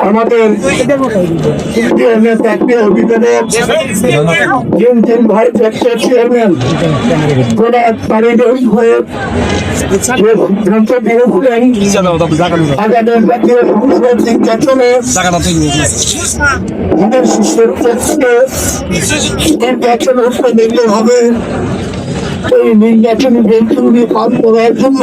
আমাদের অভিযানের তিন ভাই ব্যবসার চেয়ারম্যান হয়ে হবে। এই নির্বাচনী পান করার জন্য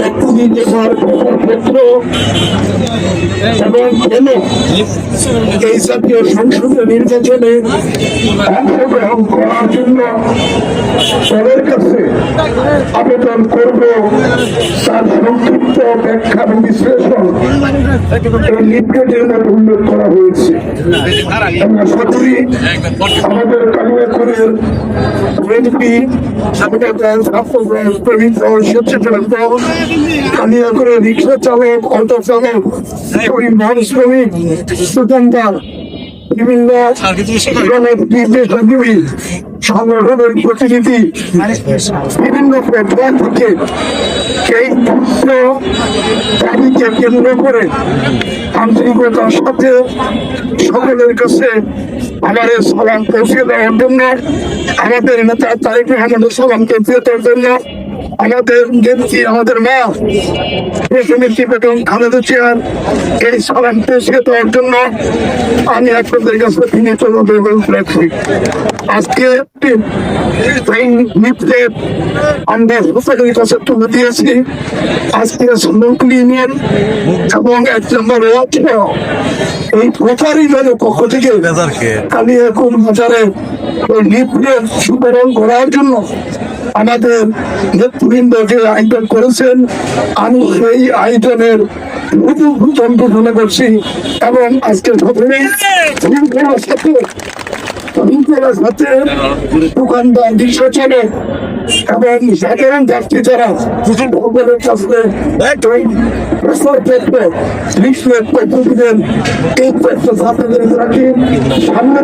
একটি দেখার ক্ষেত্র এবং নির্বাচনে অংশগ্রহণ করার জন্য সবার কাছে আবেদন করব। তার সংক্ষিপ্ত ব্যাখ্যা এবং বিশ্লেষণ এই লিফলেটের মধ্যে উল্লেখ করা হয়েছে। সকলেই আমাদের কালিয়াপুরে রিক্সা চালক, অটো চালক শ্রমিক দোকানদার বিভিন্ন সংগঠনের প্রতিনিধি বিভিন্ন প্ল্যাটফর্ম থেকে সেই দাবিকে কেন্দ্র করে আন্তরিকতার সাথে সকলের কাছে আমাদের সালাম পৌঁছে দেওয়ার জন্য আমাদের নেতা তারেক রহমানের সালাম পৌঁছে দেওয়ার জন্য আমাদের নেত্রী আমাদের মা সমিতি বেতন খালেদা চেয়ার এই পৌঁছে দেওয়ার জন্য আমি আপনাদের কাছে বিনীত রাখছি আজকে একটি এই লিফলেট আমরা হোসেনের কাছে তুলে দিয়েছি। আজকে সুন্দরকুল ইউনিয়ন এবং এক নম্বর ওয়ার্ড এই প্রচারই যেন পক্ষ থেকে কালিয়াকুর বাজারে ওই লিফলেট করার জন্য আমাদের নেতৃবৃন্দ আয়োজন করেছেন। আমি সেই আয়োজনের ঘোষণা করছি এবং আজকে সকলেই সাথে দোকানদার দৃশ্য চলে এবং সাধারণ যাত্রী সামনে